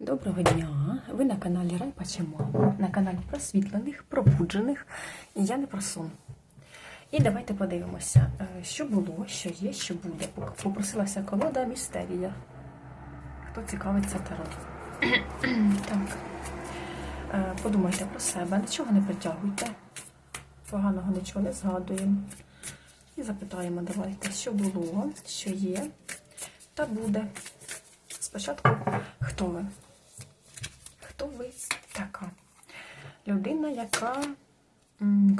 Доброго дня! Ви на каналі Райпа чи на каналі просвітлених, пробуджених, і я не про сон. І давайте подивимося, е, що було, що є, що буде. Попросилася колода Містерія. Хто цікавиться таро? так. Е, Подумайте про себе, нічого не притягуйте, поганого нічого не згадуємо. І запитаємо, давайте, що було, що є, та буде. Спочатку, хто ви? Хто ви така? Людина, яка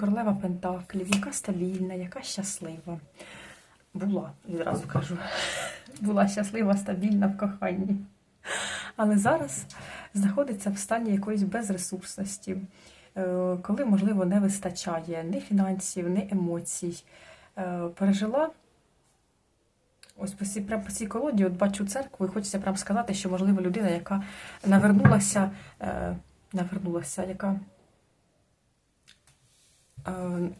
королева Пентаклів, яка стабільна, яка щаслива. Була, відразу кажу. Була щаслива, стабільна в коханні. Але зараз знаходиться в стані якоїсь безресурсності, е, коли, можливо, не вистачає ні фінансів, ні емоцій. Е, Пережила Ось по цій, прямо по цій колоді, от бачу церкву, і хочеться прям сказати, що можливо людина, яка навернулася, е, навернулася, яка е,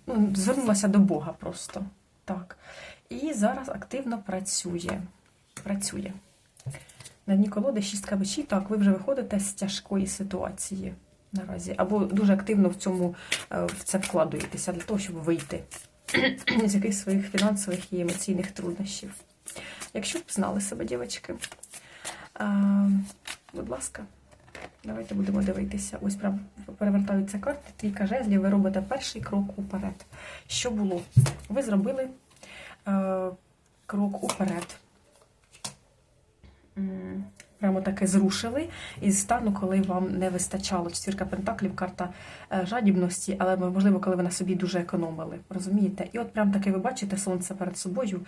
ну, звернулася до Бога просто. Так. І зараз активно працює. Працює. На дні колоди шістка мечів, так, ви вже виходите з тяжкої ситуації наразі. Або дуже активно в цьому е, в це вкладуєтеся для того, щоб вийти з якихось своїх фінансових і емоційних труднощів. Якщо б знали себе, дівчатки, будь ласка, давайте будемо дивитися. Ось прям перевертаються карти, трійка жезлів, ви робите перший крок уперед. Що було? Ви зробили е, крок уперед. Таке зрушили із стану, коли вам не вистачало. Четвірка пентаклів, карта е, жадібності, але можливо, коли ви на собі дуже економили. Розумієте? І от прям таке ви бачите сонце перед собою.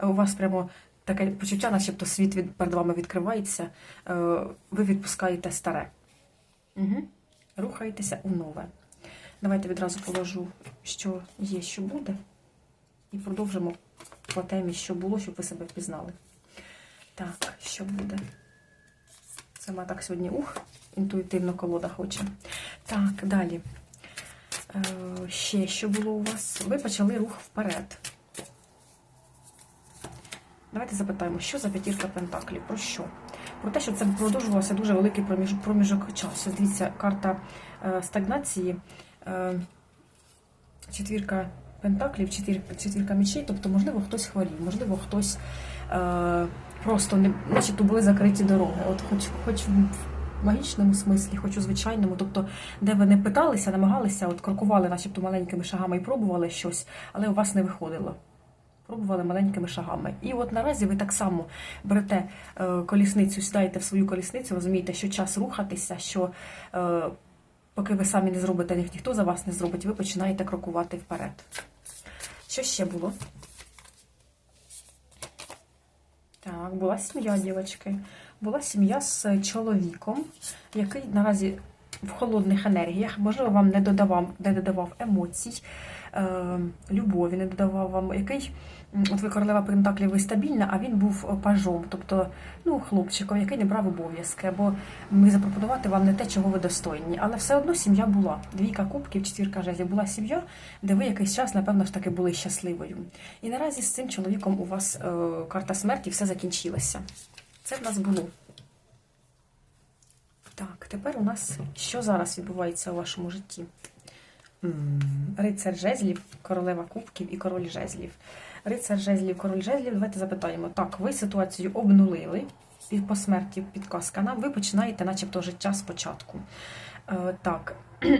е, У вас прямо таке почуття, начебто світ від, перед вами відкривається. е, Ви відпускаєте старе. Угу. Рухаєтеся у нове. Давайте відразу положу, що є, що буде. І продовжимо по темі, що було, щоб ви себе впізнали. Так, що буде? Сама так сьогодні ух, інтуїтивно колода хоче. Так, далі. Е, ще що було у вас? Ви почали рух вперед. Давайте запитаємо, що за п'ятірка пентаклів? Про що? Про те, що це продовжувався дуже великий проміжок, часу. Дивіться, карта е, стагнації, е, четвірка пентаклів, четвірка, четвірка мечей, тобто, можливо, хтось хворів, можливо, хтось просто не начебто були закриті дороги. От хоч, хоч в магічному смислі, хоч у звичайному, тобто, де ви не питалися, намагалися, от крокували, начебто маленькими шагами і пробували щось, але у вас не виходило. Пробували маленькими шагами. І от наразі ви так само берете е, колісницю, сідаєте в свою колісницю, розумієте, що час рухатися, що е, поки ви самі не зробите, ніхто за вас не зробить, ви починаєте крокувати вперед. Що ще було? Так, була сім'я, дівчатки. Була сім'я з чоловіком, який наразі в холодних енергіях, можливо, вам не додавав, не додавав емоцій, любові, не додавав вам який. От ви королева Пентаклів, ви стабільна, а він був пажом, тобто ну, хлопчиком, який не брав обов'язки, або міг запропонувати вам не те, чого ви достойні. Але все одно сім'я була. Двійка кубків, четвірка жезлів була сім'я, де ви якийсь час, напевно ж таки, були щасливою. І наразі з цим чоловіком у вас е, карта смерті все закінчилося. Це в нас було. Так, тепер у нас що зараз відбувається у вашому житті? Рицар жезлів, королева кубків і король жезлів. Рицар жезлів, король жезлів. Давайте запитаємо. Так, ви ситуацію обнулили і по смерті підказка нам. Ви починаєте, начебто, життя спочатку. Е, так.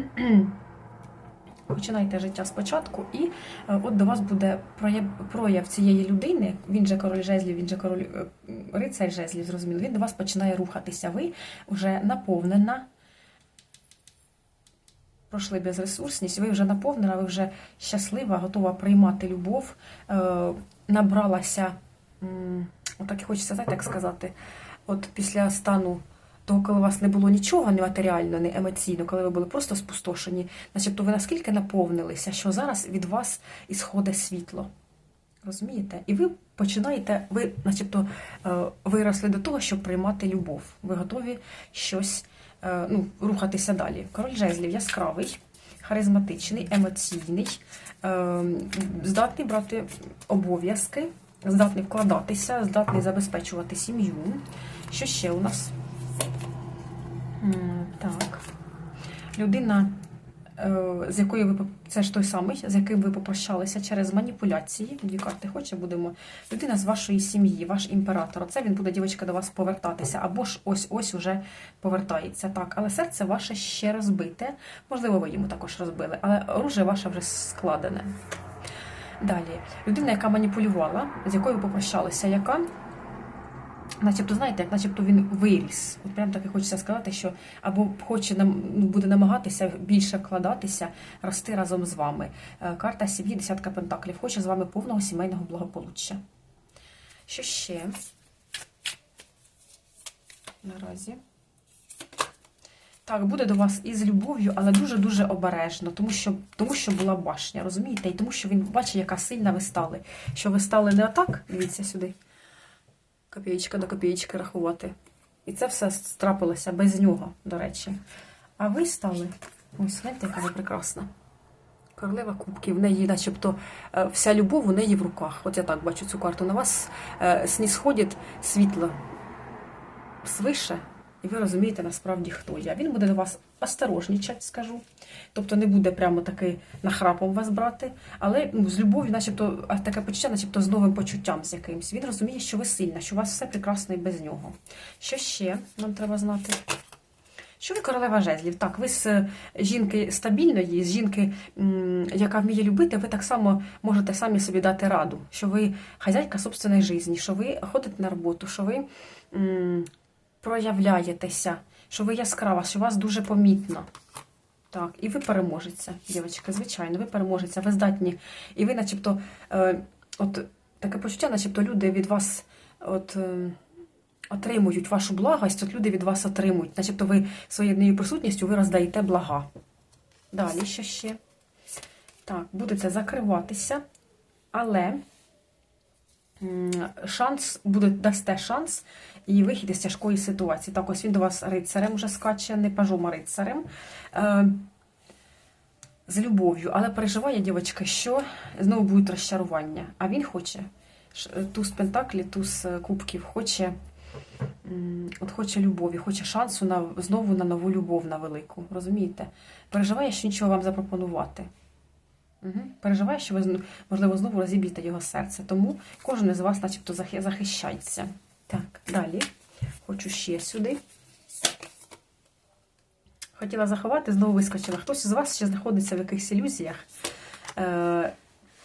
Починайте життя спочатку, і е, от до вас буде прояв, прояв цієї людини. Він же король жезлів, він же король е, рицарь жезлів, зрозуміло. Він до вас починає рухатися. Ви вже наповнена. Пройшли безресурсність, ви вже наповнена, ви вже щаслива, готова приймати любов, е, набралася, отак і хочеться знаєте, як сказати, от після стану того, коли у вас не було нічого не матеріально, не емоційно, коли ви були просто спустошені, начебто ви наскільки наповнилися, що зараз від вас ісходить світло. Розумієте? І ви починаєте, ви, начебто, е, виросли до того, щоб приймати любов. Ви готові щось е, ну, рухатися далі. Король жезлів яскравий, харизматичний, емоційний, е, здатний брати обов'язки, здатний вкладатися, здатний забезпечувати сім'ю. Що ще у нас? Так. Людина, з якою ви це ж той самий, з яким ви попрощалися через маніпуляції. Дві карти хоче будемо. Людина з вашої сім'ї, ваш імператор. Оце він буде, дівчатка, до вас повертатися. Або ж ось-ось уже повертається. Так, але серце ваше ще розбите. Можливо, ви йому також розбили, але оружие ваше вже складене. Далі, людина, яка маніпулювала, з якою ви попрощалися, яка Начебто, знаєте, як начебто він виріс. От прям так і хочеться сказати, що або хоче нам ну, буде намагатися більше вкладатися, рости разом з вами. Е, Карта сім'ї, десятка пентаклів. Хоче з вами повного сімейного благополуччя. Що ще? Наразі. Так, буде до вас із любов'ю, але дуже-дуже обережно, тому що, тому що була башня, розумієте? І тому що він бачить, яка сильна ви стали. Що ви стали не отак, дивіться сюди копієчка до копійки рахувати. І це все трапилося без нього, до речі. А ви стали. Ось, гляньте, яка ви прекрасна. Королева кубків, в неї, начебто, е, вся любов у неї в руках. От я так бачу цю карту. На вас е, снісходить світло свише, і ви розумієте насправді, хто я. Він буде до вас осторожнічати, скажу. Тобто не буде прямо таки нахрапом вас брати, але ну, з любов'ю, начебто, таке почуття, начебто з новим почуттям з якимось. Він розуміє, що ви сильна, що у вас все прекрасно і без нього. Що ще нам треба знати? Що ви королева жезлів? Так, ви з е, жінки стабільної, з жінки, яка вміє любити, ви так само можете самі собі дати раду, що ви хазяйка собственної житті, що ви ходите на роботу, що ви проявляєтеся, що ви яскрава, що вас дуже помітно. Так, і ви переможеться, дівчатка, звичайно, ви переможеться, ви здатні. І ви, начебто, е, от таке почуття, начебто люди від вас от, е, отримують вашу благость, от люди від вас отримують, начебто ви своєю присутністю ви роздаєте блага. Далі що ще? Так, будете закриватися, але шанс, буде, дасте шанс і вихід із тяжкої ситуації. Так, ось він до вас рицарем вже скаче, не пажом, а рицарем. Е, з любов'ю, але переживає дівчинка, що знову будуть розчарування. А він хоче туз пентаклі, туз е, кубків, хоче, от хоче любові, хоче шансу на знову на нову любов на велику. Розумієте? Переживає, що нічого вам запропонувати. Угу. Переживає, що ви можливо знову розіб'єте його серце. Тому кожен із вас, начебто, захищається. Так, далі. Хочу ще сюди. Хотіла заховати, знову вискочила. Хтось із вас ще знаходиться в якихось ілюзіях, е,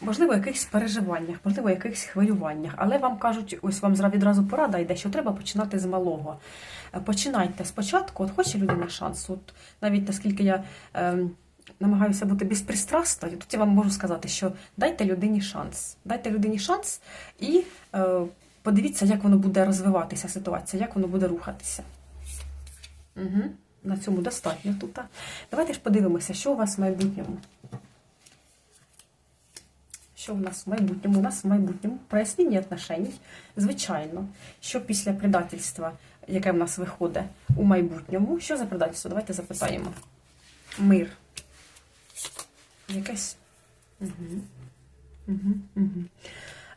можливо, якихось переживаннях, можливо, якихось хвилюваннях. Але вам кажуть, ось вам відразу порада йде, що треба починати з малого. Е, Починайте спочатку, от хоче людина шанс. От навіть наскільки я е, намагаюся бути безпристрасною, тут я вам можу сказати, що дайте людині шанс. Дайте людині шанс і е, подивіться, як воно буде розвиватися ситуація, як воно буде рухатися. Угу. На цьому достатньо тут. Давайте ж подивимося, що у вас в майбутньому. Що у нас в майбутньому? У нас в майбутньому прояснення отношень, звичайно, що після предательства, яке в нас виходить у майбутньому, що за предательство? Давайте запитаємо. Мир. Якесь. Угу. Угу. Угу.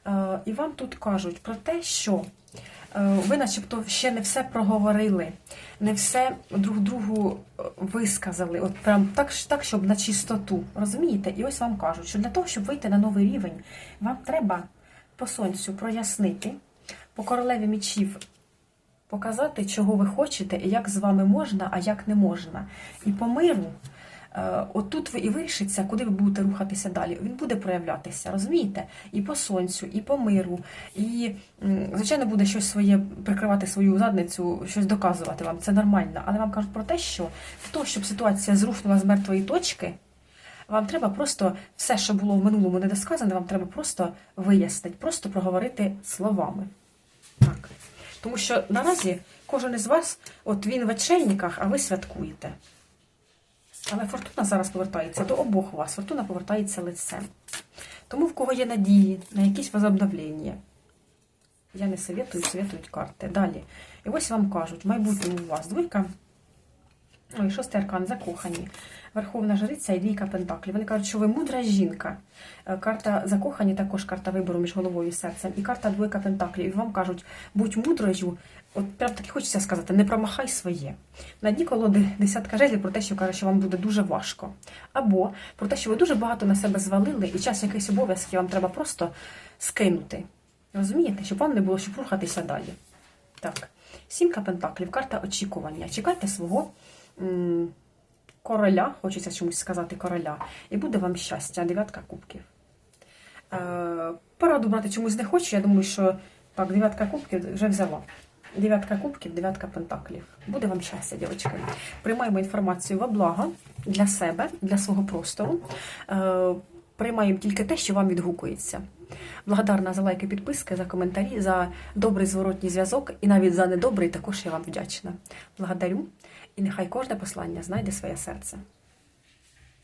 Е, і вам тут кажуть про те, що е, ви начебто ще не все проговорили, не все друг другу е, висказали, от прям так, так, щоб на чистоту. Розумієте? І ось вам кажуть, що для того, щоб вийти на новий рівень, вам треба по сонцю прояснити, по королеві мічів показати, чого ви хочете, і як з вами можна, а як не можна. І по миру. Е, Отут і вирішиться, куди ви будете рухатися далі. Він буде проявлятися, розумієте? І по сонцю, і по миру, і, звичайно, буде щось своє прикривати свою задницю, щось доказувати вам. Це нормально. Але вам кажуть про те, що для того, щоб ситуація зрушнула з мертвої точки, вам треба просто все, що було в минулому недосказане, вам треба просто вияснити, просто проговорити словами. Так. Тому що наразі кожен із вас, от він в очельниках, а ви святкуєте. Але фортуна зараз повертається до обох вас. Фортуна повертається лицем. Тому в кого є надії на якісь возобновлення. Я не советую, советують карти. Далі. І ось вам кажуть, в майбутньому у вас двойка Ой, шостий аркан закохані. Верховна жриця і двійка пентаклів. Вони кажуть, що ви мудра жінка. Е, Карта закохані також карта вибору між головою і серцем. І карта двойка пентаклів. І вам кажуть, будь мудрою. От прям таки хочеться сказати, не промахай своє. На дні колоди десятка жезлів про те, що каже, що вам буде дуже важко. Або про те, що ви дуже багато на себе звалили, і час якийсь обов'язки вам треба просто скинути. Розумієте, щоб вам не було щоб рухатися далі. Так, сімка пентаклів, карта очікування. Чекайте свого короля, хочеться чомусь сказати короля, і буде вам щастя, дев'ятка кубків. Е, пораду брати чомусь не хочу. Я думаю, що так, дев'ятка кубків вже взяла. Дев'ятка кубків, дев'ятка пентаклів. Буде вам щастя, дівчатки. Приймаємо інформацію во благо для себе, для свого простору. Е, приймаємо тільки те, що вам відгукується. Благодарна за лайки, підписки, за коментарі, за добрий зворотній зв'язок і навіть за недобрий також я вам вдячна. Благодарю. І нехай кожне послання знайде своє серце.